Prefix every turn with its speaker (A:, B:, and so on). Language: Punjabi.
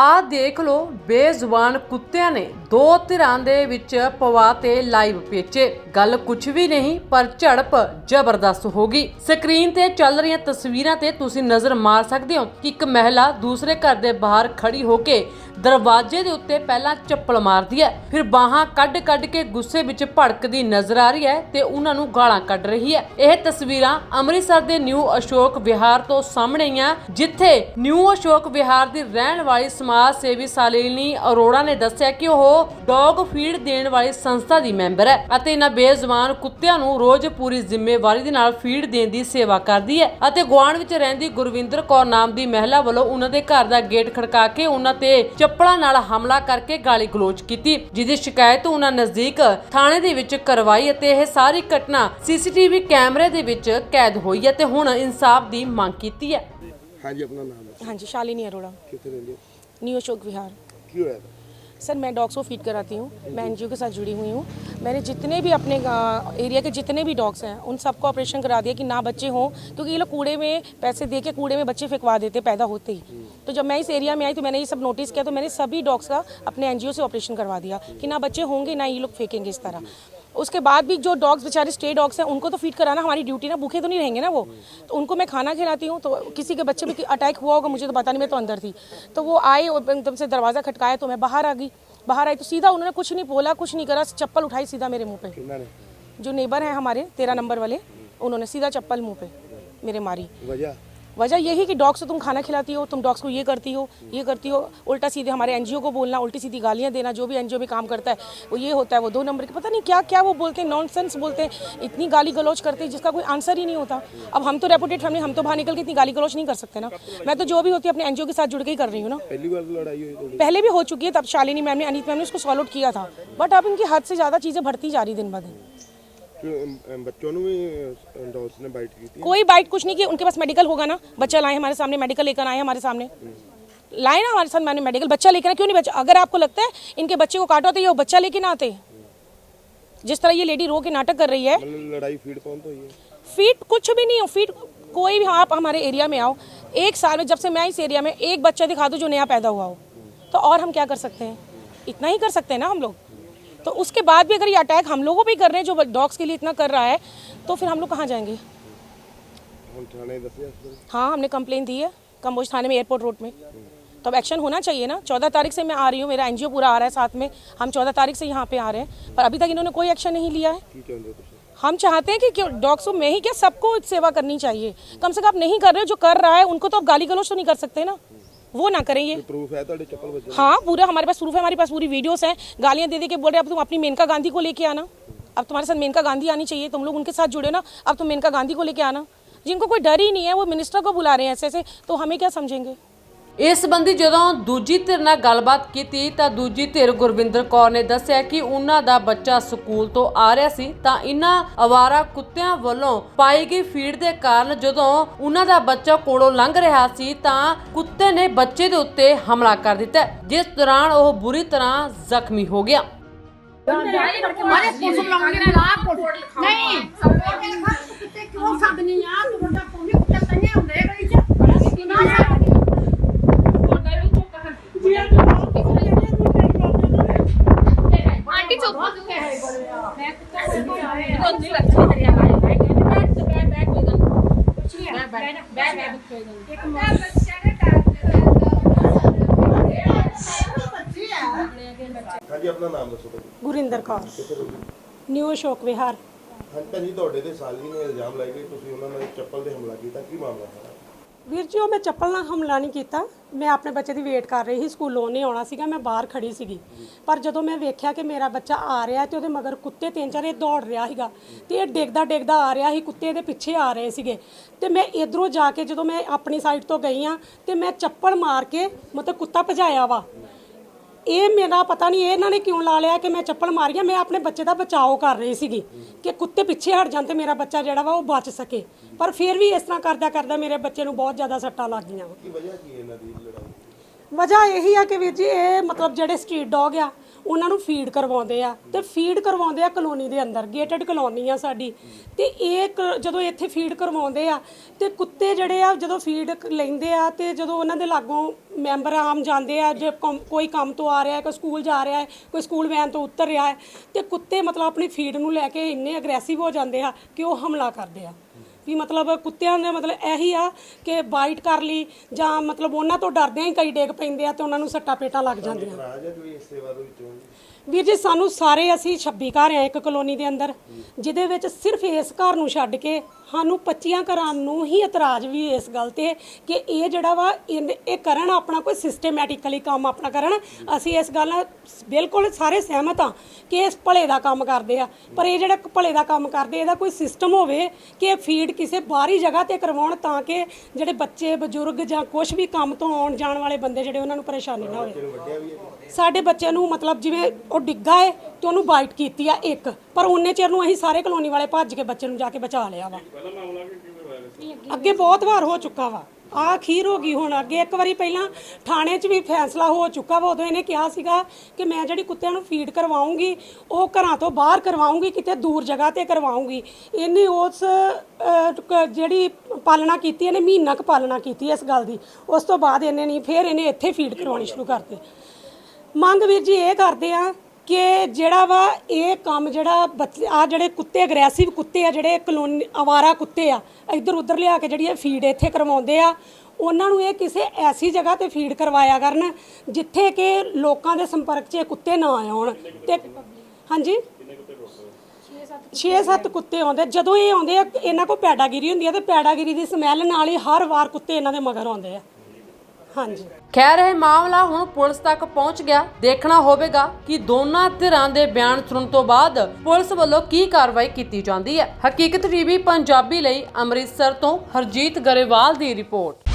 A: ਆਹ ਦੇਖ ਲਓ ਬੇਜ਼ੁਬਾਨ ਕੁੱਤਿਆਂ ਨੇ ਦੋ ਧਿਰਾਂ ਦੇ ਵਿੱਚ ਪਵਾ ਤੇ ਲਾਈਵ ਪੇਚੇ। ਗੱਲ ਕੁਝ ਵੀ ਨਹੀਂ, ਪਰ ਝੜਪ ਜ਼ਬਰਦਸਤ ਹੋ ਗਈ। ਸਕਰੀਨ ਤੇ ਚੱਲ ਰਹੀਆਂ ਤਸਵੀਰਾਂ ਤੇ ਤੁਸੀਂ ਨਜ਼ਰ ਮਾਰ ਸਕਦੇ ਹੋ ਕਿ ਇੱਕ ਮਹਿਲਾ ਦੂਸਰੇ ਘਰ ਦੇ ਬਾਹਰ ਖੜੀ ਹੋ ਕੇ ਦਰਵਾਜ਼ੇ ਦੇ ਉੱਤੇ ਪਹਿਲਾਂ ਚੱਪਲ ਮਾਰਦੀ ਹੈ, ਫਿਰ ਬਾਹਾਂ ਕੱਢ-ਕੱਢ ਕੇ ਗੁੱਸੇ ਵਿੱਚ ਭੜਕਦੀ ਨਜ਼ਰ ਆ ਰਹੀ ਹੈ ਤੇ ਉਹਨਾਂ ਨੂੰ ਗਾਲਾਂ ਕੱਢ ਰਹੀ ਹੈ। ਇਹ ਤਸਵੀਰਾਂ ਅੰਮ੍ਰਿਤਸਰ ਦੇ ਨਿਊ ਅਸ਼ੋਕ ਵਿਹਾਰ ਤੋਂ ਸਾਹਮਣੇ ਆਈਆਂ, ਜਿੱਥੇ ਨਿਊ ਅਸ਼ੋਕ ਵਿਹਾਰ ਦੀ ਰਹਿਣ ਵਾਲੀ ਸਮਾਜ ਸੇਵੀ ਸਾਲੀਨੀ ਅਰੋੜਾ ਨੇ ਦੱਸਿਆ ਕਿ ਉਹ ਡੌਗ ਫੀਡ ਦੇਣ ਵਾਲੀ ਸੰਸਥਾ ਦੀ ਮੈਂਬਰ ਹੈ ਅਤੇ ਇਹਨਾਂ ਬੇਜ਼ੁਬਾਨ ਕੁੱਤਿਆਂ ਨੂੰ ਰੋਜ਼ ਪੂਰੀ ਜ਼ਿੰਮੇਵਾਰੀ ਦੇ ਨਾਲ ਫੀਡ ਦੇਣ ਦੀ ਸੇਵਾ ਕਰਦੀ ਹੈ ਅਤੇ ਗਵਾਂਡ ਵਿੱਚ ਰਹਿੰਦੀ ਗੁਰਵਿੰਦਰ ਕੌਰ ਨਾਮ ਦੀ ਮਹਿਲਾ ਵੱਲੋਂ ਉਹਨਾਂ ਦੇ ਘਰ ਦਾ ਗੇਟ ਖੜਕਾ ਕੇ ਉਹਨਾਂ ਤੇ ਚੱਪਲਾਂ ਨਾਲ ਹਮਲਾ ਕਰਕੇ ਗਾਲੀ ਗਲੋਚ ਕੀਤੀ ਜਿਹਦੀ ਸ਼ਿਕਾਇਤ ਉਹਨਾਂ ਨਜ਼ਦੀਕ ਥਾਣੇ ਦੇ ਵਿੱਚ ਕਰਵਾਈ ਅਤੇ ਇਹ ਸਾਰੀ ਘਟਨਾ ਸੀਸੀਟੀਵੀ ਕੈਮਰੇ ਦੇ ਵਿੱਚ ਕੈਦ ਹੋਈ ਹੈ ਤੇ ਹੁਣ ਇਨਸਾਫ ਦੀ ਮੰਗ ਕੀਤੀ ਹੈ।
B: ਹਾਂਜੀ ਆਪਣਾ ਨਾਮ
C: ਹਾਂਜੀ ਸ਼ਾਲਿਨੀ ਅਰੋੜਾ।
B: ਕਿੱਥੇ ਰਹਿੰਦੇ
C: ਨਿਊ ਅਸ਼ੋਕ ਵਿਹਾਰ।
B: ਕੀ ਹੋਇਆ?
C: सर, मैं डॉग्स को फ़ीड कराती हूँ। मैं एनजीओ के साथ जुड़ी हुई हूँ। मैंने जितने भी अपने एरिया के जितने भी डॉग्स हैं, उन सबको ऑपरेशन करा दिया कि ना बच्चे हों, क्योंकि ये लोग कूड़े में पैसे दे के कूड़े में बच्चे फेंकवा देते पैदा होते ही। तो जब मैं इस एरिया में आई तो मैंने ये सब नोटिस किया तो मैंने सभी डॉग्स का अपने एनजीओ से ऑपरेशन करवा दिया कि ना बच्चे होंगे, ना ये लोग फेंकेंगे इस तरह। उसके बाद भी जो डॉग्स बेचारे स्टे डॉग्स हैं उनको तो फ़ीड कराना हमारी ड्यूटी ना भूखे तो नहीं रहेंगे ना वो। तो उनको मैं खाना खिलाती हूँ तो किसी के बच्चे में अटैक हुआ होगा मुझे तो पता नहीं मैं तो अंदर थी। तो वो आए और एकदम से दरवाज़ा खटकाया तो मैं बाहर आ गई। बाहर आई तो सीधा उन्होंने कुछ नहीं बोला कुछ नहीं करा चप्पल उठाई सीधा मेरे मुँह
B: पर
C: जो नेबर हैं हमारे तेरह नंबर वाले उन्होंने सीधा चप्पल मुँह पर मेरे मारी। वजह यही कि डॉग्स को तुम खाना खिलाती हो तुम डॉग्स को ये करती हो ये करती हो उल्टा सीधे हमारे एनजीओ को बोलना उल्टी सीधी गालियाँ देना जो भी एनजीओ में काम करता है वो ये होता है वो दो नंबर के पता नहीं क्या क्या वो बोलते हैं नॉनसेंस बोलते हैं इतनी गाली गलोच करते हैं जिसका कोई आंसर ही नहीं होता। अब हम तो रेपुटेड फैमिली हम तो बाहर निकल के इतनी गाली गलोच नहीं कर सकते ना। मैं तो जो भी होती है अपने एनजीओ के साथ जुड़ के ही कर रही हूँ ना।
B: लड़ाई
C: पहले भी हो चुकी है तब शालिनी मैम ने अनित मैम ने उसको सॉल्व किया था। बट अब इनकी हद से ज़्यादा चीज़ें भरती जा रही दिन ब दिन।
B: बच्चों ने बाइट की थी?
C: कोई बाइट कुछ नहीं की उनके पास मेडिकल होगा ना। बच्चा लाए हमारे सामने मेडिकल लेकर आए हमारे सामने। लाए ना हमारे साथ मैंने मेडिकल बच्चा लेकर क्यों नहीं बच्चा? अगर आपको लगता है इनके बच्चे को काटो तो ये बच्चा लेके ना आते। जिस तरह ये लेडी रो के नाटक कर रही है।
B: मतलब लड़ाई फीट कौन तो ये?
C: फीट कुछ भी नहीं हो फीट कोई भी आप हमारे एरिया में आओ। एक साल में जब से मैं इस एरिया में एक बच्चा दिखा दूँ जो नया पैदा हुआ हो तो और हम क्या कर सकते हैं? इतना ही कर सकते हैं ना हम लोग? तो उसके बाद भी अगर ये अटैक हम लोगों पर कर रहे हैं जो डॉग्स के लिए इतना कर रहा है तो फिर हम लोग कहाँ जाएँगे? हाँ हमने कंप्लेन दी है कम्बोज थाने में एयरपोर्ट रोड में। तो अब एक्शन होना चाहिए ना। चौदह तारीख से मैं आ रही हूँ मेरा एनजीओ पूरा आ रहा है साथ में। हम चौदह तारीख से यहाँ पे आ रहे हैं पर अभी तक इन्होंने कोई एक्शन नहीं लिया है। हम चाहते हैं कि डॉग्स को मैं ही क्या सबको सेवा करनी चाहिए? कम से कम आप नहीं कर रहे हो जो कर रहा है उनको तो आप गाली गलोच तो नहीं कर सकते ना। वो ना करें ये।
B: प्रूफ है तो चप्पल
C: हाँ पूरा हमारे पास प्रूफ है हमारे पास पूरी वीडियोस हैं। गालियाँ दे दे के बोल रहे अब तुम अपनी मेनका गांधी को लेके आना। अब तुम्हारे साथ मेनका गांधी आनी चाहिए तुम लोग उनके साथ जुड़े ना। अब तुम मेनका गांधी को लेके आना। जिनको कोई डर ही नहीं है वो मिनिस्टर को बुला रहे हैं ऐसे ऐसे तो हमें क्या समझेंगे?
A: ਇਸ ਸੰਬੰਧੀ ਜਦੋਂ ਦੂਜੀ ਧਿਰ ਨਾਲ ਗੱਲਬਾਤ ਕੀਤੀ ਤਾਂ ਦੂਜੀ ਧਿਰ ਗੁਰਵਿੰਦਰ ਕੌਰ ਨੇ ਦੱਸਿਆ ਕਿ ਉਹਨਾਂ ਦਾ ਬੱਚਾ ਸਕੂਲ ਤੋਂ ਆ ਰਿਹਾ ਸੀ ਤਾਂ ਇਹਨਾਂ ਅਵਾਰਾ ਕੁੱਤਿਆਂ ਵੱਲੋਂ ਪਾਈ ਗਈ ਫੀਡ ਦੇ ਕਾਰਨ ਜਦੋਂ ਉਹਨਾਂ ਦਾ ਬੱਚਾ ਕੋਲੋਂ ਲੰਘ ਰਿਹਾ ਸੀ ਤਾਂ ਕੁੱਤੇ ਨੇ ਬੱਚੇ ਦੇ ਉੱਤੇ ਹਮਲਾ ਕਰ ਦਿੱਤਾ, ਜਿਸ ਦੌਰਾਨ ਉਹ ਬੁਰੀ ਤਰ੍ਹਾਂ ਜ਼ਖਮੀ ਹੋ ਗਿਆ।
D: ਅਰੇ ਪੁਲਿਸ ਬੁਲਾਉਣੀ ਨਾ ਪੁਲਿਸ ਨਹੀਂ।
B: ਹਾਂਜੀ ਆਪਣਾ ਨਾਮ ਦੱਸੋ ਭਾਜੀ
C: ਗੁਰਿੰਦਰ ਕੌਰ
B: ਕਿੱਥੇ ਤੋਂ
C: ਜੀ? ਨਿਊ ਅਸ਼ੋਕ ਵਿਹਾਰ
B: ਹਾਂਜੀ ਭਾਜੀ ਤੁਹਾਡੇ ਤੇ ਸਾਲੀ ਨੇ ਇਲਜ਼ਾਮ ਲਾਏ ਕਿ ਤੁਸੀਂ ਉਹਨਾਂ ਨਾਲ ਚੱਪਲ ਤੇ ਹਮਲਾ ਕੀਤਾ ਕੀ ਮਾਮਲਾ ਹੈ
E: ਵੀਰ ਜੀ, ਉਹ ਮੈਂ ਚੱਪਲ ਨਾਲ ਹਮਲਾ ਨਹੀਂ ਕੀਤਾ। ਮੈਂ ਆਪਣੇ ਬੱਚੇ ਦੀ ਵੇਟ ਕਰ ਰਹੀ ਸੀ, ਸਕੂਲੋਂ ਨਹੀਂ ਆਉਣਾ ਸੀਗਾ, ਮੈਂ ਬਾਹਰ ਖੜੀ ਸੀਗੀ। ਪਰ ਜਦੋਂ ਮੈਂ ਵੇਖਿਆ ਕਿ ਮੇਰਾ ਬੱਚਾ ਆ ਰਿਹਾ ਤੇ ਉਹਦੇ ਮਗਰ ਕੁੱਤੇ ਤਿੰਨ ਚਾਰ, ਇਹ ਦੌੜ ਰਿਹਾ ਸੀਗਾ ਤੇ ਇਹ ਡੇਗਦਾ ਡੇਗਦਾ ਆ ਰਿਹਾ ਸੀ, ਕੁੱਤੇ ਇਹਦੇ ਪਿੱਛੇ ਆ ਰਹੇ ਸੀਗੇ। ਤੇ ਮੈਂ ਇਧਰੋਂ ਜਾ ਕੇ ਜਦੋਂ ਮੈਂ ਆਪਣੀ ਸਾਈਡ ਤੋਂ ਗਈ ਆ ਤੇ ਮੈਂ ਚੱਪਲ ਮਾਰ ਕੇ ਮਤਲਬ ਕੁੱਤਾ ਭਜਾਇਆ ਵਾ। ਇਹ ਮੇਰਾ ਪਤਾ ਨਹੀਂ ਇਹਨਾਂ ਨੇ ਕਿਉਂ ਲਾ ਲਿਆ ਕਿ ਮੈਂ ਚੱਪਲ ਮਾਰੀ ਆ ਮੈਂ ਆਪਣੇ ਬੱਚੇ ਦਾ ਬਚਾਓ ਕਰ ਰਹੀ ਸੀਗੀ ਕਿ ਕੁੱਤੇ ਪਿੱਛੇ ਹਟ ਜਾਣ ਤੇ ਮੇਰਾ ਬੱਚਾ ਜਿਹੜਾ ਵਾ ਉਹ ਬਚ ਸਕੇ। ਪਰ ਫਿਰ ਵੀ ਇਸ ਤਰ੍ਹਾਂ ਕਰਦਾ ਕਰਦਾ ਮੇਰੇ ਬੱਚੇ ਨੂੰ ਬਹੁਤ ਜ਼ਿਆਦਾ ਸੱਟਾਂ ਲੱਗ ਗਈਆਂ।
B: ਕੀ ਵਜ੍ਹਾ ਕੀ ਹੈ ਇਹਨਾਂ ਦੀ ਲੜਾਈ?
E: ਵਜ੍ਹਾ ਇਹੀ ਆ ਕਿ ਵੀਰ ਜੀ ਇਹ ਮਤਲਬ ਜਿਹੜੇ ਸਟਰੀਟ ਡੌਗ ਆ ਉਹਨਾਂ ਨੂੰ ਫੀਡ ਕਰਵਾਉਂਦੇ ਆ ਤੇ ਫੀਡ ਕਰਵਾਉਂਦੇ ਆ ਕਲੋਨੀ ਦੇ ਅੰਦਰ ਗੇਟਡ ਕਲੋਨੀ ਆ ਸਾਡੀ। ਤੇ ਇਹ ਕ- ਜਦੋਂ ਇੱਥੇ ਫੀਡ ਕਰਵਾਉਂਦੇ ਆ ਤੇ ਕੁੱਤੇ ਜਿਹੜੇ ਆ ਜਦੋਂ ਫੀਡ ਲੈਂਦੇ ਆ ਤੇ ਜਦੋਂ ਉਹਨਾਂ ਦੇ ਲਾਗੋਂ ਮੈਂਬਰ ਆਮ ਜਾਂਦੇ ਆ, ਜੇ ਕੰਮ- ਕੋਈ ਕੰਮ ਤੋਂ ਆ ਰਿਹਾ ਹੈ, ਕੋਈ ਸਕੂਲ ਜਾ ਰਿਹਾ ਹੈ, ਕੋਈ ਸਕੂਲ ਵੈਨ ਤੋਂ ਉਤਰ ਰਿਹਾ ਹੈ, ਤੇ ਕੁੱਤੇ ਮਤਲਬ ਆਪਣੀ ਫੀਡ ਨੂੰ ਲੈ ਕੇ ਇੰਨੇ ਅਗਰੈਸਿਵ ਹੋ ਜਾਂਦੇ ਆ ਕਿ ਉਹ ਹਮਲਾ ਕਰਦੇ ਆ। ਵੀ ਮਤਲਬ ਕੁੱਤਿਆਂ ਦੇ ਮਤਲਬ ਇਹੀ ਆ ਕਿ ਬਾਈਟ ਕਰ ਲਈ ਜਾਂ ਮਤਲਬ ਉਹਨਾਂ ਤੋਂ ਡਰਦਿਆਂ ਹੀ ਕਈ ਡੇਗ ਪੈਂਦੇ ਆ ਤੇ ਉਹਨਾਂ ਨੂੰ ਸੱਟਾ ਪੇਟਾਂ ਲੱਗ ਜਾਂਦੀਆਂ।
B: ਰਾਜ ਹੈ ਕੋਈ ਇਸ ਸੇਵਾ ਦੇ ਵਿੱਚੋਂ?
E: ਵੀਰ ਜੀ ਸਾਨੂੰ ਸਾਰੇ ਅਸੀਂ 26 ਘਰ ਆ ਇੱਕ ਕਲੋਨੀ ਦੇ ਅੰਦਰ ਜਿਹਦੇ ਵਿੱਚ ਸਿਰਫ ਇਸ ਘਰ ਨੂੰ ਛੱਡ ਕੇ ਸਾਨੂੰ 25 ਘਰਾਂ ਨੂੰ ਹੀ ਇਤਰਾਜ਼ ਵੀ ਇਸ ਗੱਲ ਤੇ ਕਿ ਇਹ ਜਿਹੜਾ ਵਾ ਇਹਨੇ- ਇਹ ਕਰਨ ਆਪਣਾ ਕੋਈ ਸਿਸਟਮੈਟਿਕਲੀ ਕੰਮ ਆਪਣਾ ਕਰਨ। ਅਸੀਂ ਇਸ ਗੱਲ ਨਾਲ ਬਿਲਕੁਲ ਸਾਰੇ ਸਹਿਮਤ ਹਾਂ ਕਿ ਇਸ ਭਲੇ ਦਾ ਕੰਮ ਕਰਦੇ ਆ। ਪਰ ਇਹ ਜਿਹੜਾ ਭਲੇ ਦਾ ਕੰਮ ਕਰਦੇ, ਇਹਦਾ ਕੋਈ ਸਿਸਟਮ ਹੋਵੇ ਕਿ ਇਹ ਫੀਡ ਕਿਸੇ ਬਾਹਰੀ ਜਗ੍ਹਾ ਤੇ ਕਰਵਾਉਣ ਤਾਂ ਕਿ ਜਿਹੜੇ ਬੱਚੇ, ਬਜ਼ੁਰਗ ਜਾਂ ਕੁਝ ਵੀ ਕੰਮ ਤੋਂ ਆਉਣ ਜਾਣ ਵਾਲੇ ਬੰਦੇ ਜਿਹੜੇ ਉਹਨਾਂ ਨੂੰ ਪਰੇਸ਼ਾਨੀ ਨਾ ਹੋਵੇ। ਸਾਡੇ ਬੱਚਿਆਂ ਨੂੰ ਮਤਲਬ ਜਿਵੇਂ ਉਹ ਡਿੱਗਾ ਹੈ ਤੇ ਉਹਨੂੰ ਬਾਈਟ ਕੀਤੀ ਆ ਇੱਕ, ਪਰ ਉਹਨੇ ਚਿਰ ਨੂੰ ਅਸੀਂ ਸਾਰੇ ਕਲੋਨੀ ਵਾਲੇ ਭੱਜ ਕੇ ਬੱਚੇ ਨੂੰ ਜਾ ਕੇ ਬਚਾ ਲਿਆ ਵਾ। ਅੱਗੇ ਬਹੁਤ ਵਾਰ ਹੋ ਚੁੱਕਾ ਵਾ। ਆ ਅਖੀਰ ਹੋ ਗਈ ਹੁਣ ਅੱਗੇ ਇੱਕ ਵਾਰੀ ਪਹਿਲਾਂ ਥਾਣੇ 'ਚ ਵੀ ਫੈਸਲਾ ਹੋ ਚੁੱਕਾ ਵਾ ਉਦੋਂ ਇਹਨੇ ਕਿਹਾ ਸੀਗਾ ਕਿ ਮੈਂ ਜਿਹੜੀ ਕੁੱਤਿਆਂ ਨੂੰ ਫੀਡ ਕਰਵਾਉਂਗੀ ਉਹ ਘਰਾਂ ਤੋਂ ਬਾਹਰ ਕਰਵਾਉਂਗੀ ਕਿਤੇ ਦੂਰ ਜਗ੍ਹਾ ਤੇ ਕਰਵਾਉਂਗੀ। ਇਹਨੇ ਉਸ ਅਹ, ਕ- ਜਿਹੜੀ ਪਾਲਣਾ ਕੀਤੀ ਇਹਨੇ ਮਹੀਨਾ ਕੁ ਪਾਲਣਾ ਕੀਤੀ ਇਸ ਗੱਲ ਦੀ। ਉਸ ਤੋਂ ਬਾਅਦ ਇਹਨੇ ਨਹੀਂ ਫਿਰ ਇਹਨੇ ਇੱਥੇ ਫੀਡ ਕਰਵਾਉਣੀ ਸ਼ੁਰੂ ਕਰਤੀ। ਮੰਗ ਵੀਰ ਜੀ ਇਹ ਕਰਦੇ ਆ ਕਿ ਜਿਹੜਾ ਵਾ ਇਹ ਕੰਮ ਜਿਹੜਾ ਆ ਜਿਹੜੇ ਕੁੱਤੇ ਅਗਰੈਸਿਵ ਕੁੱਤੇ ਆ, ਜਿਹੜੇ ਕਲੋਨੀ ਆਵਾਰਾ ਕੁੱਤੇ ਆ, ਇੱਧਰ ਉੱਧਰ ਲਿਆ ਕੇ ਜਿਹੜੀ ਇਹ ਫੀਡ ਇੱਥੇ ਕਰਵਾਉਂਦੇ ਆ, ਉਹਨਾਂ ਨੂੰ ਇਹ ਕਿਸੇ ਐਸੀ ਜਗ੍ਹਾ ਤੇ ਫੀਡ ਕਰਵਾਇਆ ਕਰਨ ਜਿੱਥੇ ਕਿ ਲੋਕਾਂ ਦੇ ਸੰਪਰਕ 'ਚ ਇਹ ਕੁੱਤੇ ਨਾ ਆਉਣ। ਤੇ ਹਾਂਜੀ? 6-7 ਕੁੱਤੇ ਆਉਂਦੇ। ਜਦੋਂ ਇਹ ਆਉਂਦੇ ਆ, ਇਹਨਾਂ ਕੋਲ ਪੈਡਾਗਿਰੀ ਹੁੰਦੀ ਆ ਤੇ ਪੈਡਾਗਿਰੀ ਦੀ ਸਮੈਲ ਨਾਲ ਹੀ ਹਰ ਵਾਰ ਕੁੱਤੇ ਇਹਨਾਂ ਦੇ ਮਗਰ ਆਉਂਦੇ ਆ। ਹਾਂਜੀ।
A: ਖੈਰ, ਇਹ ਮਾਮਲਾ ਹੁਣ ਪੁਲਿਸ ਤੱਕ ਪਹੁੰਚ ਗਿਆ। ਦੇਖਣਾ ਹੋਵੇਗਾ ਕਿ ਦੋਨਾਂ ਧਿਰਾਂ ਦੇ ਬਿਆਨ ਸੁਣਨ ਤੋਂ ਬਾਅਦ ਪੁਲਿਸ ਵੱਲੋਂ ਕੀ ਕਾਰਵਾਈ ਕੀਤੀ ਜਾਂਦੀ ਹੈ। ਹਕੀਕਤ ਟੀਵੀ ਪੰਜਾਬੀ ਲਈ ਅੰਮ੍ਰਿਤਸਰ ਤੋਂ ਹਰਜੀਤ ਗਰੇਵਾਲ ਦੀ ਰਿਪੋਰਟ।